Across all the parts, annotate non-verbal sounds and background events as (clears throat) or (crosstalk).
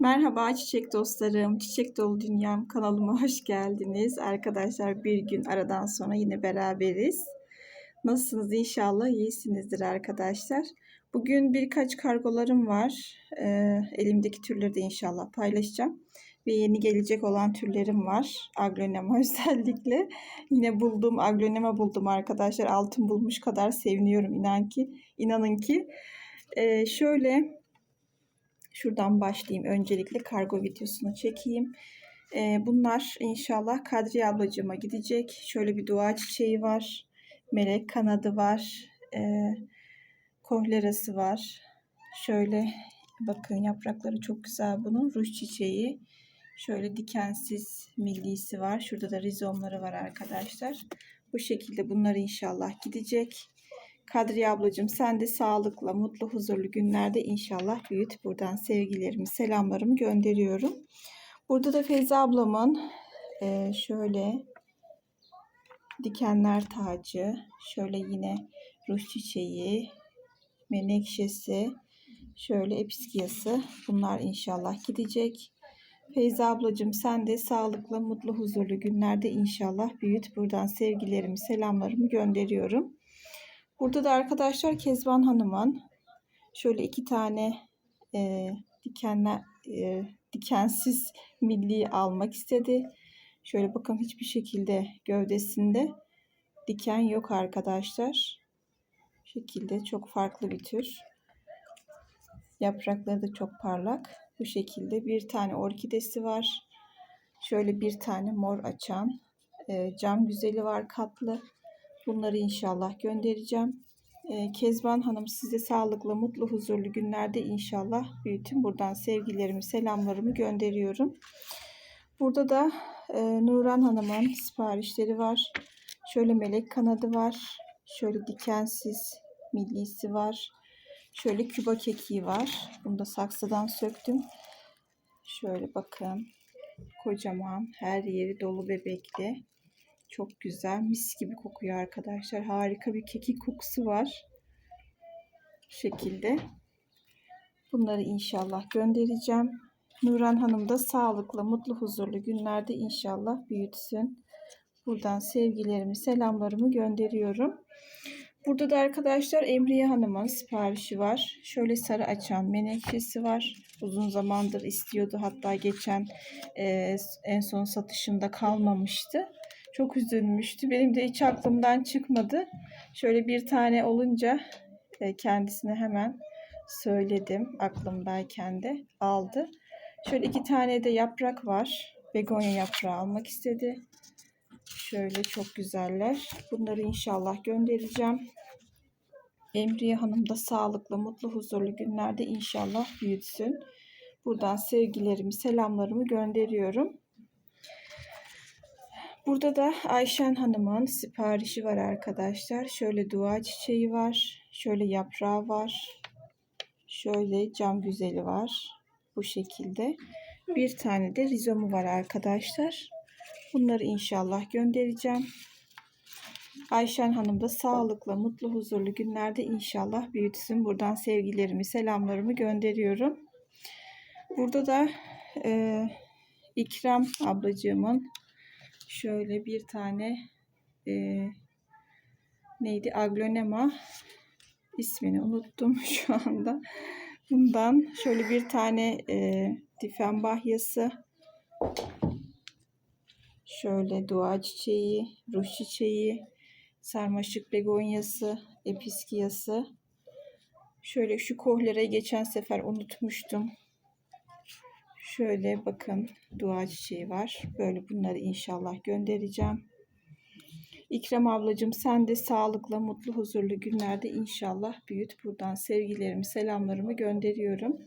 Merhaba çiçek dostlarım, çiçek dolu dünyam kanalıma (laughs) hoş geldiniz. Arkadaşlar bir gün aradan sonra yine beraberiz. Nasılsınız inşallah iyisinizdir arkadaşlar. Bugün birkaç kargolarım var. Ee, elimdeki türleri de inşallah paylaşacağım. Ve yeni gelecek olan türlerim var. Aglonema (laughs) özellikle. Yine buldum, aglonema buldum arkadaşlar. Altın bulmuş kadar seviniyorum inan ki. İnanın ki. Ee, şöyle Şuradan başlayayım. Öncelikle kargo videosunu çekeyim. Ee, bunlar inşallah Kadriye ablacığıma gidecek. Şöyle bir dua çiçeği var. Melek kanadı var. Ee, kohlerası var. Şöyle bakın yaprakları çok güzel bunun. Ruj çiçeği. Şöyle dikensiz millisi var. Şurada da rizomları var arkadaşlar. Bu şekilde bunlar inşallah gidecek. Kadriye ablacığım sen de sağlıkla, mutlu, huzurlu günlerde inşallah büyüt. Buradan sevgilerimi, selamlarımı gönderiyorum. Burada da Feyza ablamın e, şöyle dikenler tacı, şöyle yine ruh çiçeği, menekşesi, şöyle episkiyası bunlar inşallah gidecek. Feyza ablacığım sen de sağlıklı, mutlu, huzurlu günlerde inşallah büyüt. Buradan sevgilerimi, selamlarımı gönderiyorum. Burada da arkadaşlar Kezban Hanım'ın şöyle iki tane e, dikenler e, dikensiz milli almak istedi. Şöyle bakın hiçbir şekilde gövdesinde diken yok arkadaşlar. Bu şekilde çok farklı bir tür. Yaprakları da çok parlak. Bu şekilde bir tane orkidesi var. Şöyle bir tane mor açan e, cam güzeli var katlı. Bunları inşallah göndereceğim. Ee, Kezban Hanım size sağlıklı, mutlu, huzurlu günlerde inşallah büyütün. Buradan sevgilerimi, selamlarımı gönderiyorum. Burada da e, Nuran Hanım'ın siparişleri var. Şöyle melek kanadı var. Şöyle dikensiz millisi var. Şöyle küba kekiği var. Bunu da saksıdan söktüm. Şöyle bakın. Kocaman her yeri dolu bebekli. Çok güzel. Mis gibi kokuyor arkadaşlar. Harika bir kekik kokusu var. Bu şekilde. Bunları inşallah göndereceğim. Nuran Hanım da sağlıklı, mutlu, huzurlu günlerde inşallah büyütsün. Buradan sevgilerimi, selamlarımı gönderiyorum. Burada da arkadaşlar Emriye Hanım'ın siparişi var. Şöyle sarı açan menekşesi var. Uzun zamandır istiyordu. Hatta geçen e, en son satışında kalmamıştı. Çok üzülmüştü. Benim de hiç aklımdan çıkmadı. Şöyle bir tane olunca e, kendisine hemen söyledim. Aklımdayken de aldı. Şöyle iki tane de yaprak var. Begonya yaprağı almak istedi. Şöyle çok güzeller. Bunları inşallah göndereceğim. Emriye Hanım da sağlıklı, mutlu, huzurlu günlerde inşallah büyütsün. Buradan sevgilerimi, selamlarımı gönderiyorum. Burada da Ayşen Hanım'ın siparişi var arkadaşlar. Şöyle dua çiçeği var. Şöyle yaprağı var. Şöyle cam güzeli var. Bu şekilde. Bir tane de rizomu var arkadaşlar. Bunları inşallah göndereceğim. Ayşen Hanım da sağlıklı, mutlu, huzurlu günlerde inşallah büyütsün. Buradan sevgilerimi, selamlarımı gönderiyorum. Burada da e, İkram ablacığımın şöyle bir tane e, neydi aglonema ismini unuttum (laughs) şu anda. Bundan şöyle bir tane e, difen bahyası şöyle dua çiçeği, ruh çiçeği, sarmaşık begonyası, episkiyası. Şöyle şu kohlere geçen sefer unutmuştum. Şöyle bakın dua çiçeği var. Böyle bunları inşallah göndereceğim. İkrem ablacığım sen de sağlıklı, mutlu, huzurlu günlerde inşallah büyüt. Buradan sevgilerimi, selamlarımı gönderiyorum.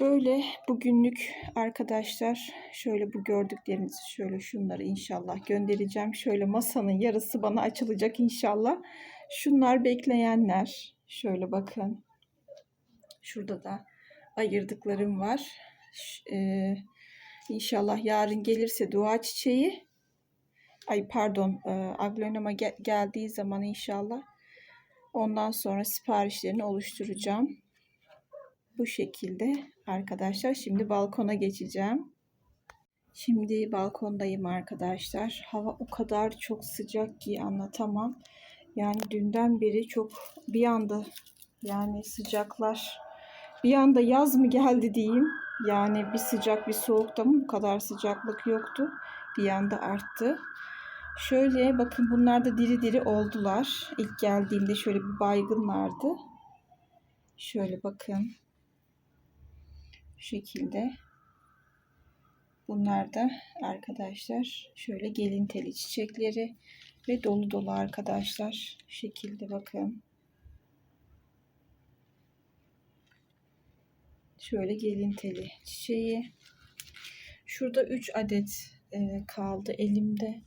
Böyle bugünlük arkadaşlar şöyle bu gördüklerinizi şöyle şunları inşallah göndereceğim. Şöyle masanın yarısı bana açılacak inşallah. Şunlar bekleyenler. Şöyle bakın. Şurada da ayırdıklarım var. Ee, inşallah yarın gelirse dua çiçeği. Ay pardon e, aglonema gel geldiği zaman inşallah. Ondan sonra siparişlerini oluşturacağım. Bu şekilde arkadaşlar. Şimdi balkona geçeceğim. Şimdi balkondayım arkadaşlar. Hava o kadar çok sıcak ki anlatamam. Yani dünden beri çok bir anda yani sıcaklar bir anda yaz mı geldi diyeyim. Yani bir sıcak bir soğukta mı bu kadar sıcaklık yoktu. Bir anda arttı. Şöyle bakın bunlar da diri diri oldular. İlk geldiğimde şöyle bir baygınlardı. Şöyle bakın. Şu şekilde. Bunlar da arkadaşlar şöyle gelin teli çiçekleri ve dolu dolu arkadaşlar. Şu şekilde bakın. Şöyle gelin teli çiçeği. Şurada 3 adet e, kaldı elimde.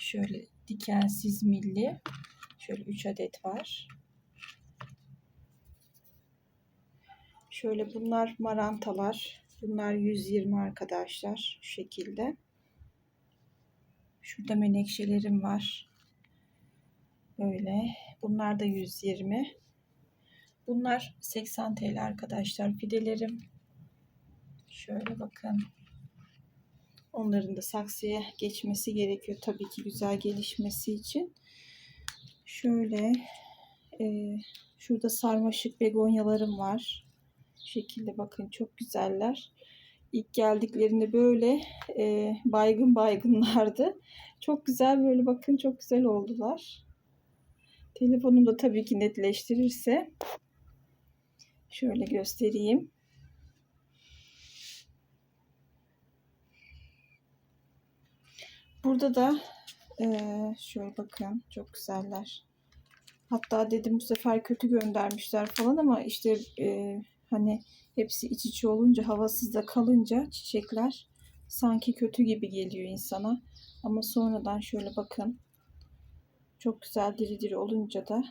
Şöyle dikensiz milli. Şöyle 3 adet var. Şöyle bunlar marantalar. Bunlar 120 arkadaşlar. Şu şekilde. Şurada menekşelerim var. Böyle. Bunlar da 120. Bunlar 80 TL arkadaşlar. Fidelerim. Şöyle bakın. Onların da saksıya geçmesi gerekiyor. Tabii ki güzel gelişmesi için. Şöyle e, şurada sarmaşık begonyalarım var. Şu şekilde bakın çok güzeller. İlk geldiklerinde böyle e, baygın baygınlardı. Çok güzel böyle bakın çok güzel oldular. Telefonum da tabii ki netleştirirse şöyle göstereyim. Burada da e, şöyle bakın çok güzeller. Hatta dedim bu sefer kötü göndermişler falan ama işte e, hani hepsi iç içe olunca havasızda kalınca çiçekler sanki kötü gibi geliyor insana. Ama sonradan şöyle bakın çok güzel diri diri olunca da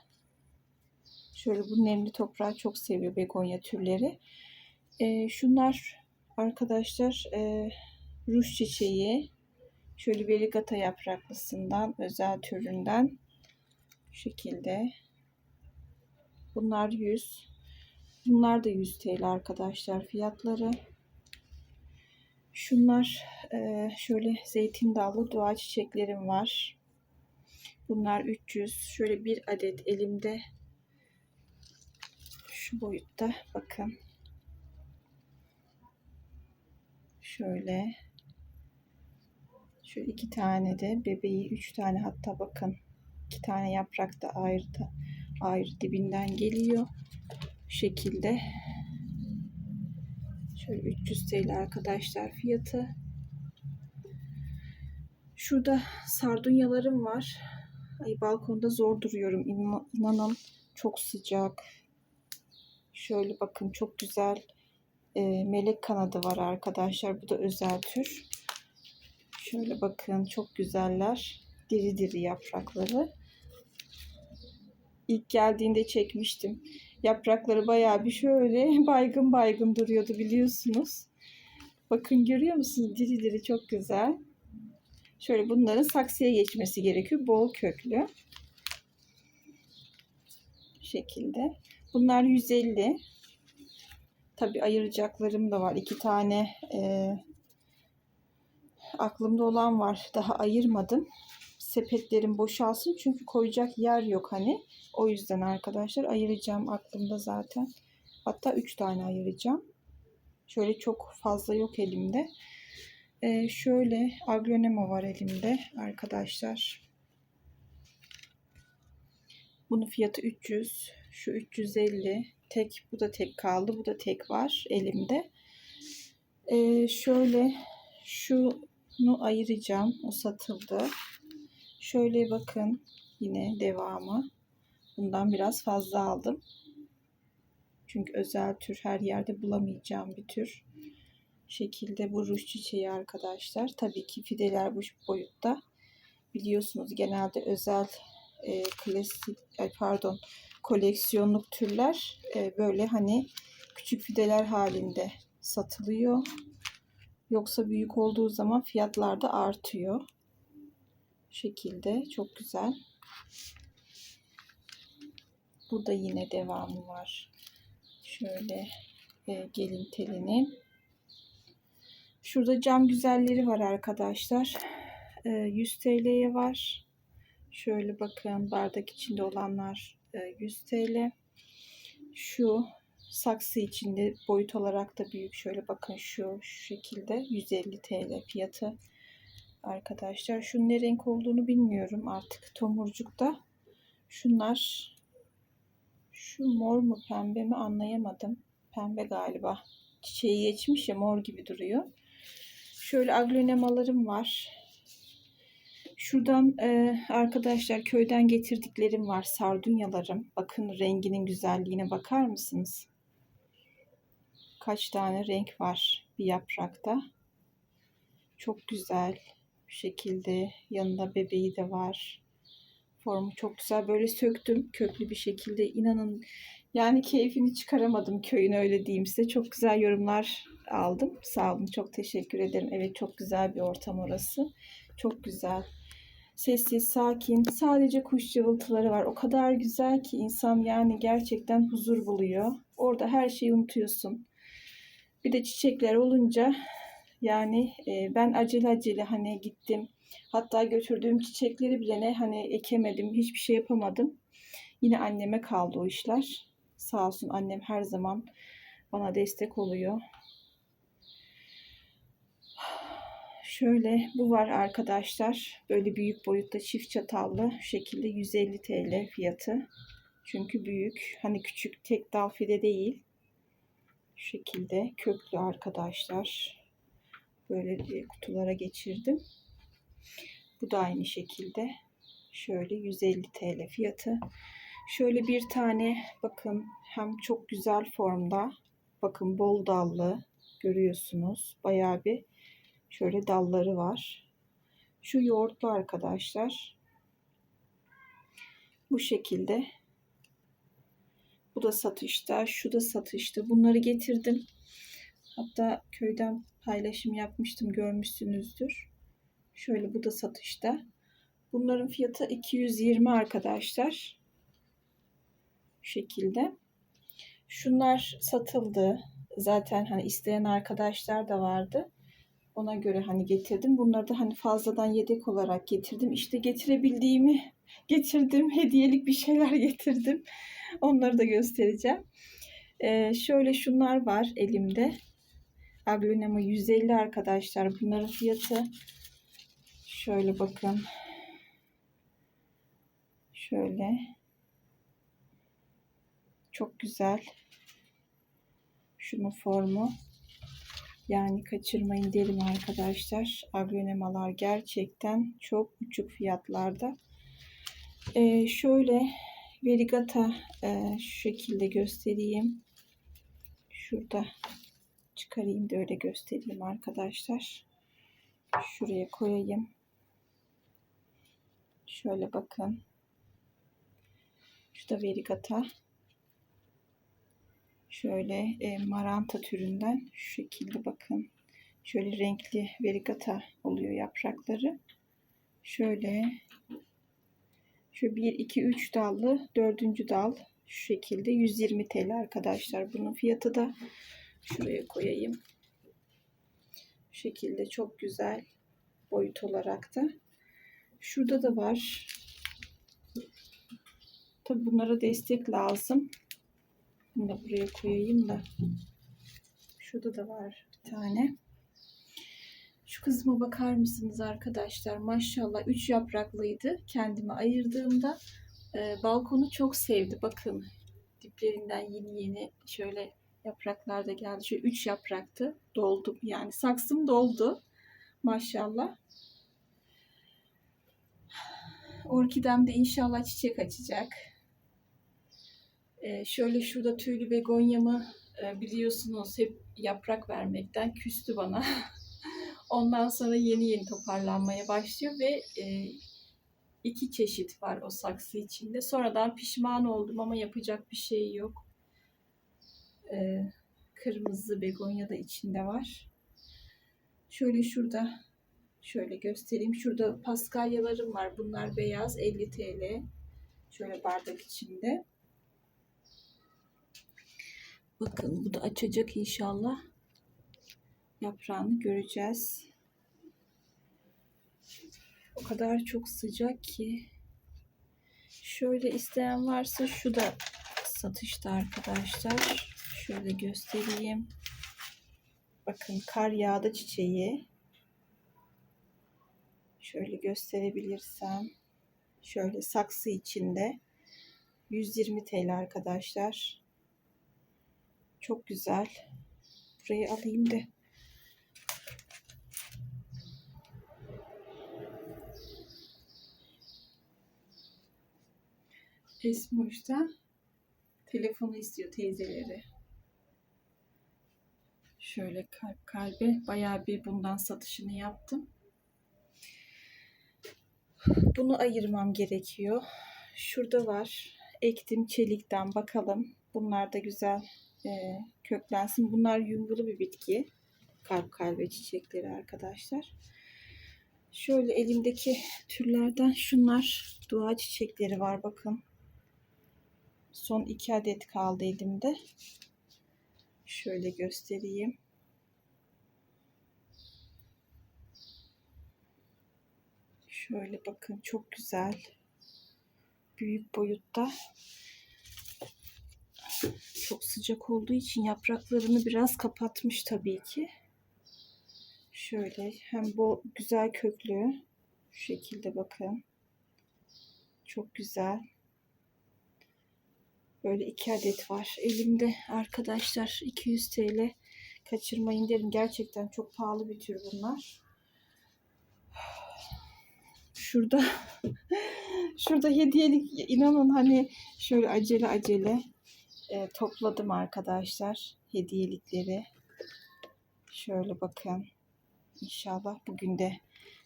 şöyle bu nemli toprağı çok seviyor begonya türleri. E, şunlar arkadaşlar e, ruj çiçeği Şöyle bir rigata yapraklısından özel türünden şu şekilde. Bunlar 100. Bunlar da 100 TL arkadaşlar fiyatları. Şunlar e, şöyle zeytin dallı dua çiçeklerim var. Bunlar 300. Şöyle bir adet elimde şu boyutta bakın. Şöyle şu iki tane de bebeği, üç tane hatta bakın. iki tane yaprak da ayrı ayrı dibinden geliyor. Bu şekilde. Şöyle 300 TL arkadaşlar fiyatı. Şurada sardunyalarım var. Ay balkonda zor duruyorum. İnan, inanın çok sıcak. Şöyle bakın çok güzel e, melek kanadı var arkadaşlar. Bu da özel tür. Şöyle bakın çok güzeller. Diri diri yaprakları. İlk geldiğinde çekmiştim. Yaprakları bayağı bir şöyle (laughs) baygın baygın duruyordu biliyorsunuz. Bakın görüyor musunuz? Diri diri çok güzel. Şöyle bunların saksıya geçmesi gerekiyor. Bol köklü. Şekilde. Bunlar 150. Tabi ayıracaklarım da var. İki tane e, aklımda olan var. Daha ayırmadım. Sepetlerim boşalsın çünkü koyacak yer yok hani. O yüzden arkadaşlar ayıracağım aklımda zaten. Hatta 3 tane ayıracağım. Şöyle çok fazla yok elimde. Ee, şöyle aglonema var elimde arkadaşlar. Bunun fiyatı 300. Şu 350. Tek bu da tek kaldı. Bu da tek var elimde. Ee, şöyle şu bunu ayıracağım. O satıldı. Şöyle bakın. Yine devamı. Bundan biraz fazla aldım. Çünkü özel tür her yerde bulamayacağım bir tür. Şekilde bu ruj çiçeği arkadaşlar. Tabii ki fideler bu boyutta. Biliyorsunuz genelde özel e, klasik pardon koleksiyonluk türler e, böyle hani küçük fideler halinde satılıyor. Yoksa büyük olduğu zaman fiyatlar da artıyor. Bu şekilde çok güzel. Burada yine devamı var. Şöyle e, gelin telinin. Şurada cam güzelleri var arkadaşlar. E, 100 TL'ye var. Şöyle bakın bardak içinde olanlar e, 100 TL. Şu saksı içinde boyut olarak da büyük. Şöyle bakın şu, şu şekilde 150 TL fiyatı. Arkadaşlar şunun ne renk olduğunu bilmiyorum artık tomurcukta. Şunlar şu mor mu pembe mi anlayamadım. Pembe galiba. Çiçeği geçmiş ya mor gibi duruyor. Şöyle aglonemalarım var. Şuradan e, arkadaşlar köyden getirdiklerim var. Sardunyalarım. Bakın renginin güzelliğine bakar mısınız? Kaç tane renk var bir yaprakta. Çok güzel. Bu şekilde yanında bebeği de var. Formu çok güzel. Böyle söktüm köklü bir şekilde. İnanın yani keyfini çıkaramadım köyün öyle diyeyim size. Çok güzel yorumlar aldım. Sağ olun. Çok teşekkür ederim. Evet çok güzel bir ortam orası. Çok güzel. Sessiz, sakin. Sadece kuş cıvıltıları var. O kadar güzel ki insan yani gerçekten huzur buluyor. Orada her şeyi unutuyorsun. Bir de çiçekler olunca yani e, ben acele acele hani gittim. Hatta götürdüğüm çiçekleri bile ne hani ekemedim. Hiçbir şey yapamadım. Yine anneme kaldı o işler. Sağ olsun annem her zaman bana destek oluyor. Şöyle bu var arkadaşlar. Böyle büyük boyutta çift çatallı şu şekilde 150 TL fiyatı. Çünkü büyük. Hani küçük tek dal fide değil. Şu şekilde köklü arkadaşlar. Böyle kutulara geçirdim. Bu da aynı şekilde. Şöyle 150 TL fiyatı. Şöyle bir tane bakın hem çok güzel formda. Bakın bol dallı görüyorsunuz. Bayağı bir şöyle dalları var. Şu yoğurtlu arkadaşlar. Bu şekilde. Bu da satışta. Şu da satışta. Bunları getirdim. Hatta köyden paylaşım yapmıştım. Görmüşsünüzdür. Şöyle bu da satışta. Bunların fiyatı 220 arkadaşlar. Şu şekilde. Şunlar satıldı. Zaten hani isteyen arkadaşlar da vardı. Ona göre hani getirdim. Bunları da hani fazladan yedek olarak getirdim. İşte getirebildiğimi getirdim. Hediyelik bir şeyler (laughs) getirdim. Onları da göstereceğim. Ee, şöyle şunlar var elimde. Aglonema 150 arkadaşlar. Bunların fiyatı şöyle bakın. Şöyle. Çok güzel. Şunun formu. Yani kaçırmayın derim arkadaşlar. Aglonemalar gerçekten çok uçuk fiyatlarda. Ee, şöyle verigata e, şu şekilde göstereyim. Şurada çıkarayım da öyle göstereyim arkadaşlar. Şuraya koyayım. Şöyle bakın. Şurada verigata. Şöyle e, maranta türünden şu şekilde bakın. Şöyle renkli verigata oluyor yaprakları. Şöyle şu 1 2 3 dallı dördüncü dal şu şekilde 120 TL arkadaşlar. Bunun fiyatı da şuraya koyayım. Şu şekilde çok güzel boyut olarak da. Şurada da var. Tabi bunlara destek lazım. Bunu buraya koyayım da. Şurada da var bir tane. Şu kızıma bakar mısınız arkadaşlar? Maşallah 3 yapraklıydı. Kendime ayırdığımda e, balkonu çok sevdi. Bakın diplerinden yeni yeni şöyle yapraklar da geldi. Şöyle 3 yapraktı. Doldu. Yani saksım doldu. Maşallah. Orkidem de inşallah çiçek açacak. Ee, şöyle şurada tüylü begonyamı e, biliyorsunuz hep yaprak vermekten küstü bana. (laughs) Ondan sonra yeni yeni toparlanmaya başlıyor ve e, iki çeşit var o saksı içinde. Sonradan pişman oldum ama yapacak bir şey yok. E, kırmızı begonya da içinde var. Şöyle şurada şöyle göstereyim. Şurada paskalyalarım var. Bunlar beyaz 50 TL. Şöyle bardak içinde. Bakın bu da açacak inşallah. Yaprağını göreceğiz. O kadar çok sıcak ki. Şöyle isteyen varsa şu da satışta arkadaşlar. Şöyle göstereyim. Bakın kar yağdı çiçeği. Şöyle gösterebilirsem. Şöyle saksı içinde. 120 TL arkadaşlar. Çok güzel. Burayı alayım da. Esmoş'ta telefonu istiyor teyzeleri. Şöyle kalp kalbe bayağı bir bundan satışını yaptım. Bunu ayırmam gerekiyor. Şurada var. Ektim çelikten bakalım. Bunlar da güzel e, köklensin. Bunlar yumrulu bir bitki. Kalp kalbe çiçekleri arkadaşlar. Şöyle elimdeki türlerden şunlar dua çiçekleri var bakın. Son iki adet kaldı elimde. Şöyle göstereyim. Şöyle bakın çok güzel. Büyük boyutta. Çok sıcak olduğu için yapraklarını biraz kapatmış tabii ki. Şöyle hem bu güzel köklü. Şu şekilde bakın. Çok güzel. Böyle iki adet var elimde arkadaşlar 200 TL kaçırmayın derim gerçekten çok pahalı bir tür bunlar. Şurada (laughs) şurada hediyelik inanın hani şöyle acele acele e, topladım arkadaşlar hediyelikleri. Şöyle bakın. İnşallah bugün de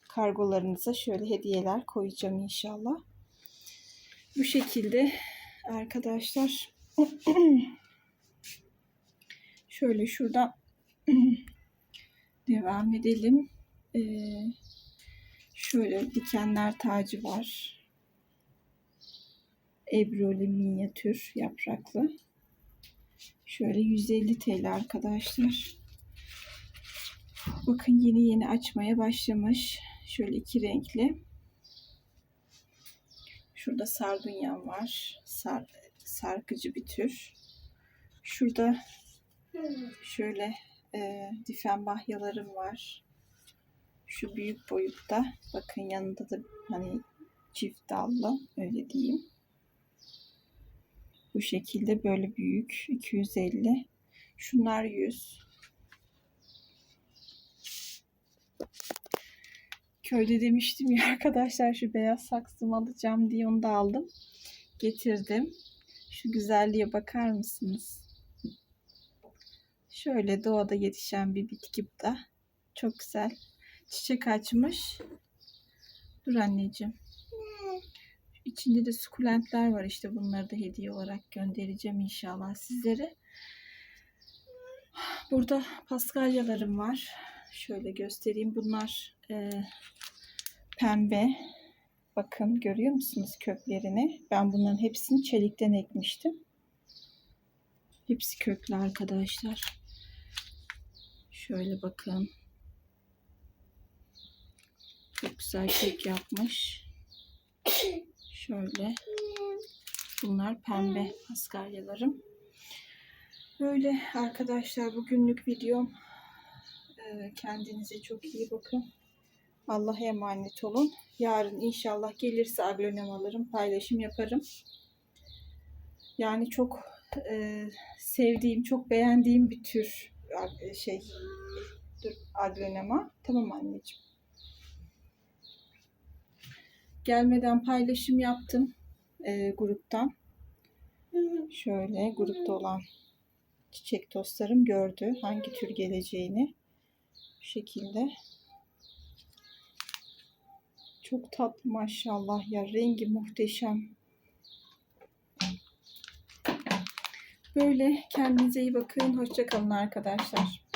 kargolarınıza şöyle hediyeler koyacağım inşallah. Bu şekilde arkadaşlar (clears throat) şöyle şuradan (clears throat) devam edelim. Ee, şöyle dikenler tacı var. Ebroli minyatür yapraklı. Şöyle 150 TL arkadaşlar. Bakın yeni yeni açmaya başlamış. Şöyle iki renkli. Şurada sardunyam var. Sar, sarkıcı bir tür. Şurada şöyle e, difenbahyalarım var. Şu büyük boyutta. Bakın yanında da hani çift dallı öyle diyeyim. Bu şekilde böyle büyük 250. Şunlar 100. Köyde demiştim ya (laughs) arkadaşlar şu beyaz saksımı alacağım diye onu da aldım. Getirdim. Şu güzelliğe bakar mısınız? Şöyle doğada yetişen bir bitki bu da. Çok güzel. Çiçek açmış. Dur anneciğim. İçinde de sukulentler var işte bunları da hediye olarak göndereceğim inşallah sizlere. Burada paskalyalarım var. Şöyle göstereyim. Bunlar e, pembe. Bakın görüyor musunuz köklerini? Ben bunların hepsini çelikten ekmiştim. Hepsi köklü arkadaşlar. Şöyle bakın. Çok güzel kök yapmış. Şöyle. Bunlar pembe paskalyalarım. Böyle arkadaşlar bugünlük videom. Ee, kendinize çok iyi bakın. Allah'a emanet olun. Yarın inşallah gelirse aglonema alırım, paylaşım yaparım. Yani çok e, sevdiğim, çok beğendiğim bir tür e, şey dur, aglonema. Tamam anneciğim. Gelmeden paylaşım yaptım e, gruptan. Şöyle grupta olan çiçek dostlarım gördü hangi tür geleceğini. Bu şekilde. Çok tatlı maşallah ya. Rengi muhteşem. Böyle kendinize iyi bakın. Hoşçakalın arkadaşlar.